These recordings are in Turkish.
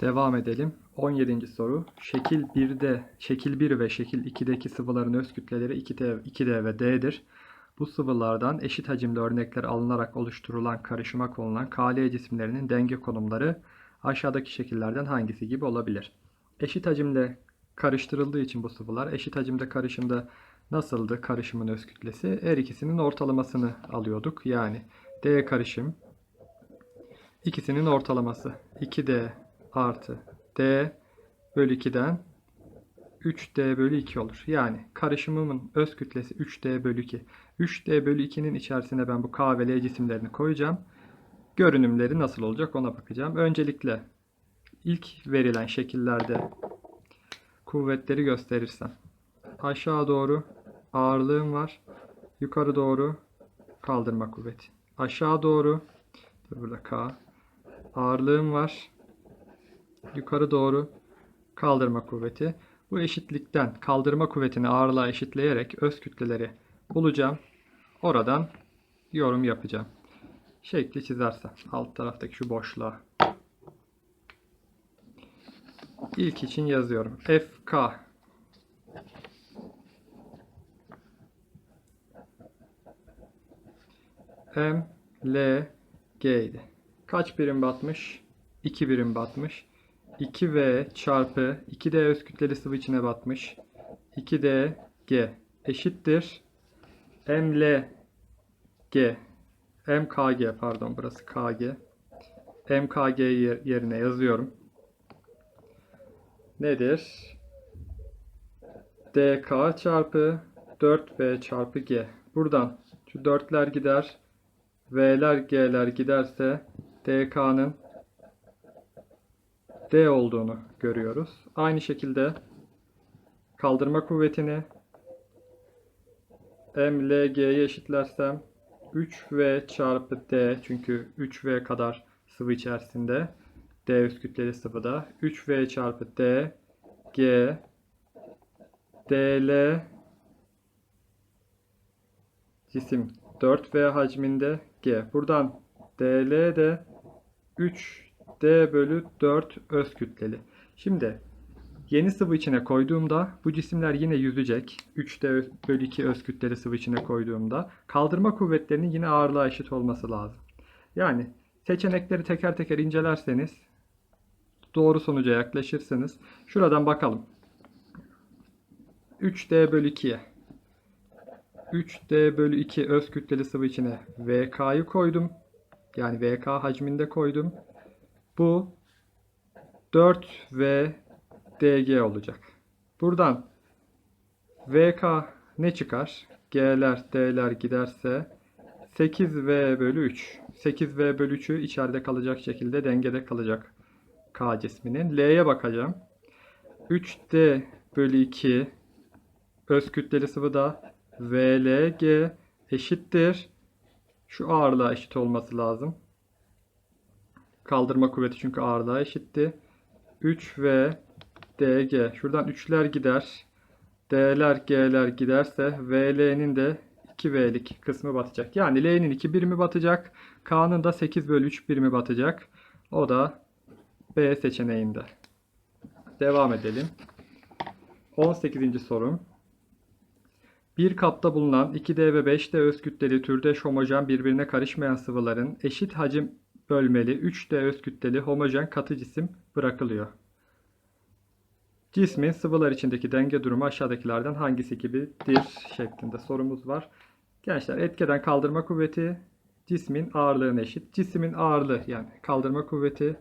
Devam edelim. 17. soru. Şekil 1'de, şekil 1 ve şekil 2'deki sıvıların öz kütleleri 2D, 2D ve D'dir. Bu sıvılardan eşit hacimli örnekler alınarak oluşturulan karışıma konulan KL cisimlerinin denge konumları aşağıdaki şekillerden hangisi gibi olabilir? Eşit hacimle karıştırıldığı için bu sıvılar eşit hacimde karışımda nasıldı karışımın öz kütlesi? Her ikisinin ortalamasını alıyorduk. Yani D karışım ikisinin ortalaması 2D artı D bölü 2'den 3D bölü 2 olur. Yani karışımımın öz kütlesi 3D bölü 2. 3D bölü 2'nin içerisine ben bu K ve L cisimlerini koyacağım. Görünümleri nasıl olacak ona bakacağım. Öncelikle ilk verilen şekillerde kuvvetleri gösterirsem aşağı doğru ağırlığım var. Yukarı doğru kaldırma kuvveti. Aşağı doğru burada K ağırlığım var. Yukarı doğru kaldırma kuvveti. Bu eşitlikten kaldırma kuvvetini ağırlığa eşitleyerek öz kütleleri bulacağım. Oradan yorum yapacağım. Şekli çizersem alt taraftaki şu boşluğa. İlk için yazıyorum. FK M L G idi. Kaç birim batmış? 2 birim batmış. 2V çarpı 2D öz kütleli sıvı içine batmış. 2D G eşittir. ML G MKG pardon burası KG. MKG yer- yerine yazıyorum. Nedir? DK çarpı 4V çarpı G. Buradan şu 4'ler gider. V'ler G'ler giderse DK'nın D olduğunu görüyoruz. Aynı şekilde kaldırma kuvvetini MLG'ye eşitlersem 3V çarpı D çünkü 3V kadar sıvı içerisinde D üst kütleli sıvıda 3V çarpı D G DL cisim 4V hacminde G. Buradan DL de 3D bölü 4 öz kütleli. Şimdi yeni sıvı içine koyduğumda bu cisimler yine yüzecek. 3D bölü 2 öz kütleli sıvı içine koyduğumda kaldırma kuvvetlerinin yine ağırlığa eşit olması lazım. Yani seçenekleri teker teker incelerseniz doğru sonuca yaklaşırsınız. Şuradan bakalım. 3D bölü 2'ye 3D bölü 2 öz kütleli sıvı içine VK'yı koydum. Yani VK hacminde koydum. Bu 4V DG olacak. Buradan VK ne çıkar? G'ler D'ler giderse 8V bölü 3. 8V bölü 3'ü içeride kalacak şekilde dengede kalacak K cisminin. L'ye bakacağım. 3D bölü 2 öz kütleli sıvıda VLG eşittir. Şu ağırlığa eşit olması lazım. Kaldırma kuvveti çünkü ağırlığa eşitti. 3V DG. Şuradan 3'ler gider. D'ler G'ler giderse VL'nin de 2V'lik kısmı batacak. Yani L'nin 2 birimi batacak. K'nın da 8 bölü 3 birimi batacak. O da B seçeneğinde. Devam edelim. 18. sorum. Bir kapta bulunan 2D ve 5D öz kütleli türdeş homojen birbirine karışmayan sıvıların eşit hacim bölmeli 3D öz kütleli homojen katı cisim bırakılıyor. Cismin sıvılar içindeki denge durumu aşağıdakilerden hangisi gibidir şeklinde sorumuz var. Gençler etkeden kaldırma kuvveti cismin ağırlığına eşit. Cismin ağırlığı yani kaldırma kuvveti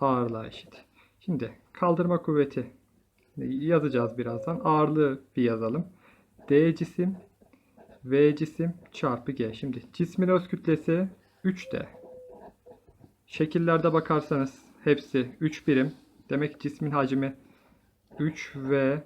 ağırlığa eşit. Şimdi kaldırma kuvveti yazacağız birazdan. Ağırlığı bir yazalım. D cisim V cisim çarpı G. Şimdi cismin öz kütlesi 3D. Şekillerde bakarsanız hepsi 3 birim. Demek cismin hacmi 3V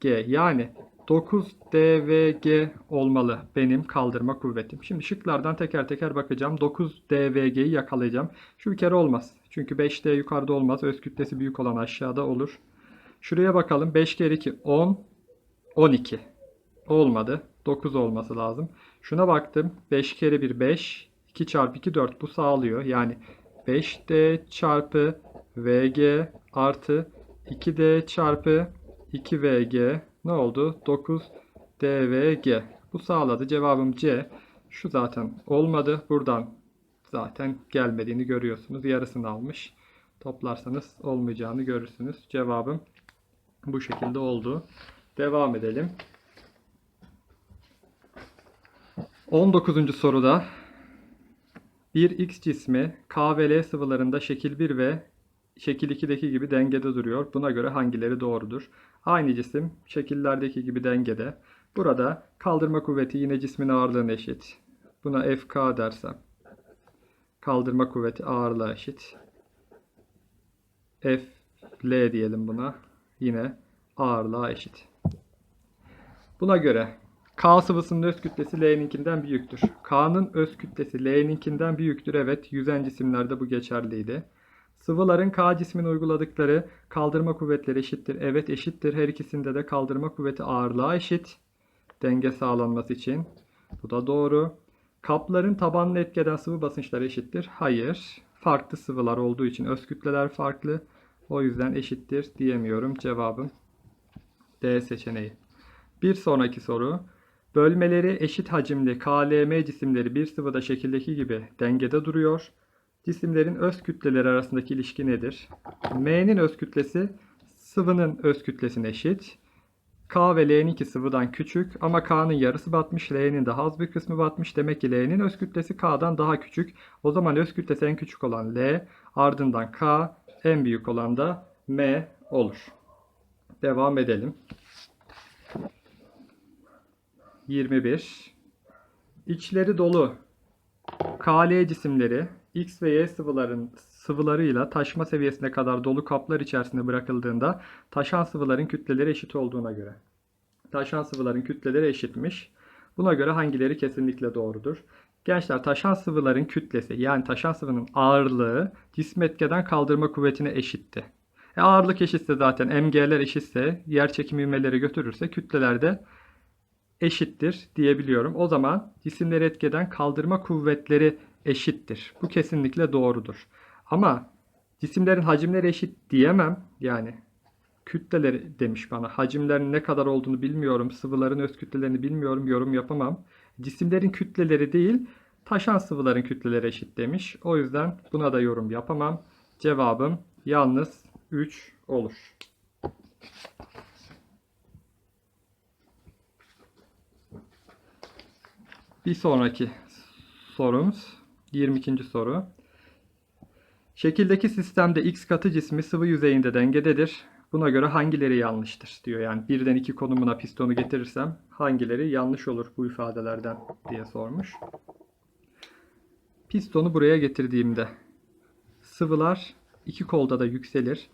G. Yani 9 DVG olmalı benim kaldırma kuvvetim. Şimdi şıklardan teker teker bakacağım. 9 DVG'yi yakalayacağım. Şu bir kere olmaz. Çünkü 5D yukarıda olmaz. Öz kütlesi büyük olan aşağıda olur. Şuraya bakalım. 5 kere 2 10 12. Olmadı. 9 olması lazım. Şuna baktım. 5 kere 1 5. 2 çarpı 2 4. Bu sağlıyor. Yani 5D çarpı VG artı 2D çarpı 2VG ne oldu? 9DVG. Bu sağladı. Cevabım C. Şu zaten olmadı. Buradan zaten gelmediğini görüyorsunuz. Yarısını almış. Toplarsanız olmayacağını görürsünüz. Cevabım bu şekilde oldu. Devam edelim. 19. soruda bir X cismi K ve L sıvılarında şekil 1 ve şekil 2'deki gibi dengede duruyor. Buna göre hangileri doğrudur? Aynı cisim şekillerdeki gibi dengede. Burada kaldırma kuvveti yine cismin ağırlığına eşit. Buna FK dersem kaldırma kuvveti ağırlığa eşit. FL diyelim buna. Yine ağırlığa eşit. Buna göre K sıvısının öz kütlesi L'ninkinden büyüktür. K'nın öz kütlesi L'ninkinden büyüktür. Evet, yüzen cisimlerde bu geçerliydi. Sıvıların K cismine uyguladıkları kaldırma kuvvetleri eşittir. Evet eşittir. Her ikisinde de kaldırma kuvveti ağırlığa eşit. Denge sağlanması için. Bu da doğru. Kapların tabanını etkeden sıvı basınçları eşittir. Hayır. Farklı sıvılar olduğu için öz kütleler farklı. O yüzden eşittir diyemiyorum. Cevabım D seçeneği. Bir sonraki soru. Bölmeleri eşit hacimli KLM cisimleri bir sıvıda şekildeki gibi dengede duruyor. Cisimlerin öz kütleleri arasındaki ilişki nedir? M'nin öz kütlesi sıvının öz kütlesine eşit. K ve L'ninki sıvıdan küçük ama K'nın yarısı batmış, L'nin de az bir kısmı batmış. Demek ki L'nin öz kütlesi K'dan daha küçük. O zaman öz kütlesi en küçük olan L, ardından K, en büyük olan da M olur. Devam edelim. 21. İçleri dolu KL cisimleri X ve Y sıvıların sıvılarıyla taşma seviyesine kadar dolu kaplar içerisinde bırakıldığında taşan sıvıların kütleleri eşit olduğuna göre. Taşan sıvıların kütleleri eşitmiş. Buna göre hangileri kesinlikle doğrudur? Gençler taşan sıvıların kütlesi yani taşan sıvının ağırlığı cismi etkeden kaldırma kuvvetine eşitti. E ağırlık eşitse zaten mg'ler eşitse yer çekimi götürürse kütleler de eşittir diyebiliyorum. O zaman cisimleri etkeden kaldırma kuvvetleri eşittir. Bu kesinlikle doğrudur. Ama cisimlerin hacimleri eşit diyemem. Yani kütleleri demiş bana. Hacimlerin ne kadar olduğunu bilmiyorum. Sıvıların öz kütlelerini bilmiyorum. Yorum yapamam. Cisimlerin kütleleri değil, taşan sıvıların kütleleri eşit demiş. O yüzden buna da yorum yapamam. Cevabım yalnız 3 olur. Bir sonraki sorumuz 22. soru. Şekildeki sistemde x katı cismi sıvı yüzeyinde dengededir. Buna göre hangileri yanlıştır diyor. Yani birden iki konumuna pistonu getirirsem hangileri yanlış olur bu ifadelerden diye sormuş. Pistonu buraya getirdiğimde sıvılar iki kolda da yükselir.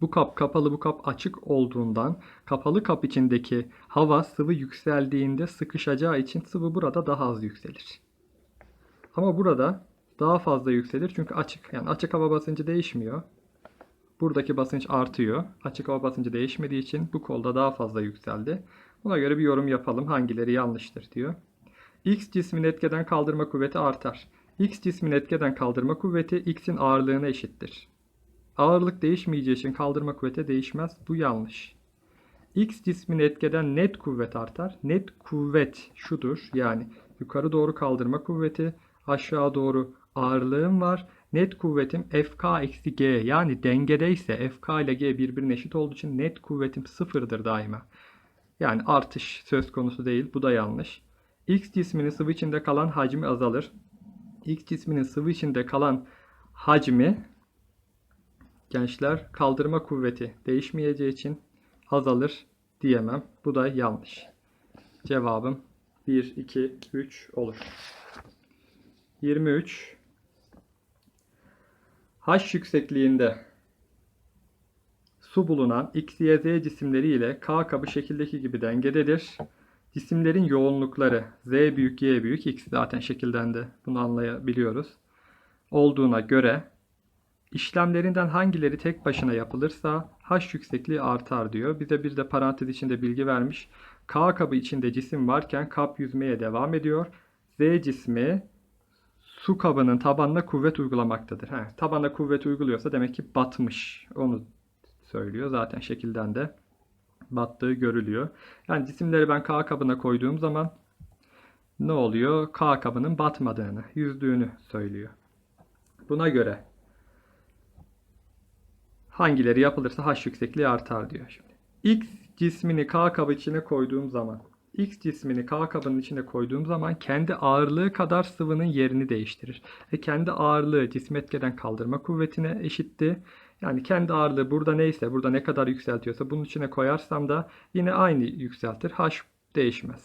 Bu kap kapalı bu kap açık olduğundan kapalı kap içindeki hava sıvı yükseldiğinde sıkışacağı için sıvı burada daha az yükselir. Ama burada daha fazla yükselir çünkü açık yani açık hava basıncı değişmiyor. Buradaki basınç artıyor. Açık hava basıncı değişmediği için bu kolda daha fazla yükseldi. Buna göre bir yorum yapalım. Hangileri yanlıştır diyor. X cismin etkeden kaldırma kuvveti artar. X cismin etkeden kaldırma kuvveti X'in ağırlığına eşittir. Ağırlık değişmeyeceği için kaldırma kuvveti değişmez. Bu yanlış. X cismin etkeden net kuvvet artar. Net kuvvet şudur. Yani yukarı doğru kaldırma kuvveti, aşağı doğru ağırlığım var. Net kuvvetim FK eksi G yani dengedeyse FK ile G birbirine eşit olduğu için net kuvvetim sıfırdır daima. Yani artış söz konusu değil. Bu da yanlış. X cisminin sıvı içinde kalan hacmi azalır. X cisminin sıvı içinde kalan hacmi gençler kaldırma kuvveti değişmeyeceği için azalır diyemem. Bu da yanlış. Cevabım 1, 2, 3 olur. 23 H yüksekliğinde su bulunan X, Y, Z cisimleri ile K kabı şekildeki gibi dengededir. Cisimlerin yoğunlukları Z büyük, Y büyük, X zaten şekilden de bunu anlayabiliyoruz. Olduğuna göre işlemlerinden hangileri tek başına yapılırsa H yüksekliği artar diyor. Bize bir de parantez içinde bilgi vermiş. K kabı içinde cisim varken kap yüzmeye devam ediyor. Z cismi su kabının tabanına kuvvet uygulamaktadır. He, tabana kuvvet uyguluyorsa demek ki batmış. Onu söylüyor. Zaten şekilden de battığı görülüyor. Yani cisimleri ben K kabına koyduğum zaman ne oluyor? K kabının batmadığını, yüzdüğünü söylüyor. Buna göre hangileri yapılırsa H yüksekliği artar diyor şimdi. X cismini K kabı içine koyduğum zaman X cismini K kabının içine koyduğum zaman kendi ağırlığı kadar sıvının yerini değiştirir. E kendi ağırlığı cisim etkeden kaldırma kuvvetine eşitti. Yani kendi ağırlığı burada neyse, burada ne kadar yükseltiyorsa bunun içine koyarsam da yine aynı yükseltir. H değişmez.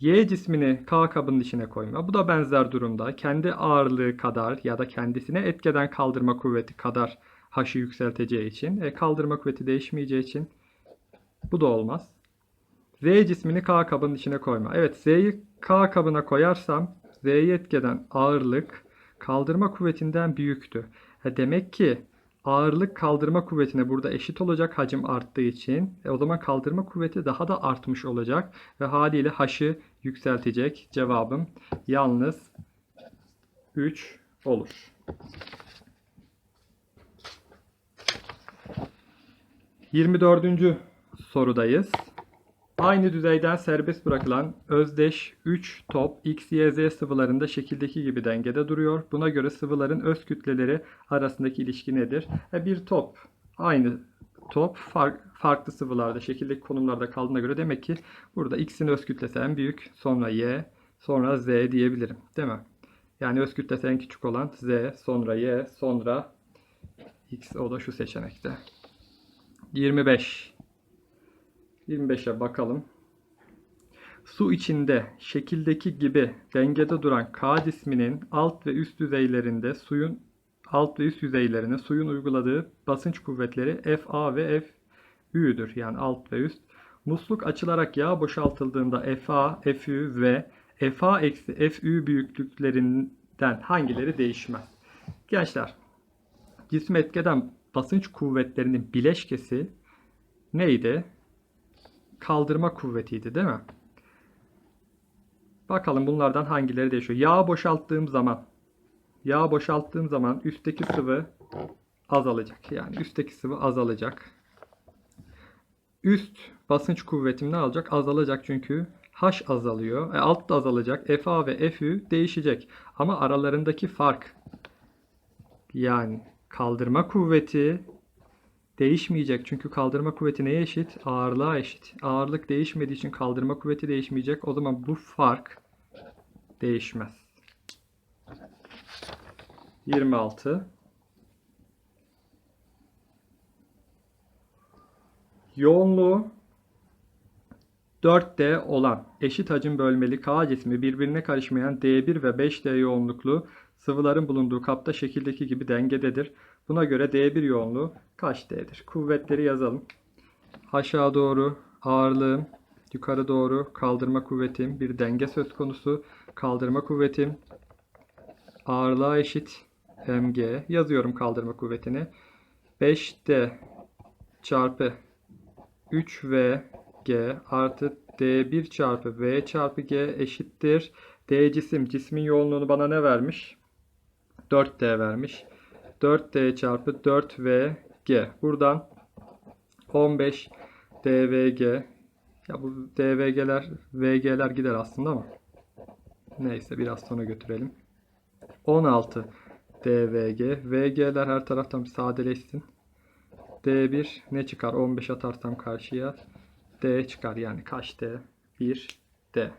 Y cismini K kabının içine koyma. Bu da benzer durumda. Kendi ağırlığı kadar ya da kendisine etkeden kaldırma kuvveti kadar H'ı yükselteceği için, e, kaldırma kuvveti değişmeyeceği için bu da olmaz. Z cismini K kabının içine koyma. Evet Z'yi K kabına koyarsam Z'yi etkeden ağırlık kaldırma kuvvetinden büyüktü. E demek ki ağırlık kaldırma kuvvetine burada eşit olacak hacim arttığı için. E o zaman kaldırma kuvveti daha da artmış olacak ve haliyle H'ı yükseltecek. Cevabım yalnız 3 olur. Yirmi dördüncü sorudayız. Aynı düzeyden serbest bırakılan özdeş 3 top X, Y, Z sıvılarında şekildeki gibi dengede duruyor. Buna göre sıvıların öz kütleleri arasındaki ilişki nedir? E bir top aynı top far- farklı sıvılarda şekildeki konumlarda kaldığına göre demek ki burada X'in öz kütlesi en büyük, sonra Y, sonra Z diyebilirim. Değil mi? Yani öz kütlesi en küçük olan Z, sonra Y, sonra X o da şu seçenekte. 25. 25'e bakalım. Su içinde şekildeki gibi dengede duran K cisminin alt ve üst yüzeylerinde suyun alt ve üst yüzeylerine suyun uyguladığı basınç kuvvetleri FA ve FÜ'dür. Yani alt ve üst. Musluk açılarak yağ boşaltıldığında FA, FÜ ve FA eksi FÜ büyüklüklerinden hangileri değişmez? Gençler, cisim etkeden basınç kuvvetlerinin bileşkesi neydi? kaldırma kuvvetiydi değil mi? Bakalım bunlardan hangileri değişiyor. Yağ boşalttığım zaman yağ boşalttığım zaman üstteki sıvı azalacak. Yani üstteki sıvı azalacak. Üst basınç kuvvetim ne alacak? Azalacak çünkü H azalıyor. E, alt da azalacak. FA ve FÜ değişecek. Ama aralarındaki fark yani kaldırma kuvveti değişmeyecek. Çünkü kaldırma kuvveti neye eşit? Ağırlığa eşit. Ağırlık değişmediği için kaldırma kuvveti değişmeyecek. O zaman bu fark değişmez. 26 Yoğunluğu 4D olan eşit hacim bölmeli K cismi birbirine karışmayan D1 ve 5D yoğunluklu sıvıların bulunduğu kapta şekildeki gibi dengededir. Buna göre D1 yoğunluğu kaç D'dir? Kuvvetleri yazalım. Aşağı doğru ağırlığım, yukarı doğru kaldırma kuvvetim, bir denge söz konusu. Kaldırma kuvvetim ağırlığa eşit mg. Yazıyorum kaldırma kuvvetini. 5D çarpı 3V G artı D1 çarpı V çarpı G eşittir. D cisim. Cismin yoğunluğunu bana ne vermiş? 4D vermiş. 4D çarpı 4VG. Buradan 15 DVG. Ya bu DVG'ler, VG'ler gider aslında ama. Neyse biraz sonra götürelim. 16 DVG. VG'ler her taraftan bir sadeleşsin. D1 ne çıkar? 15 atarsam karşıya. D çıkar yani kaç D? 1 D.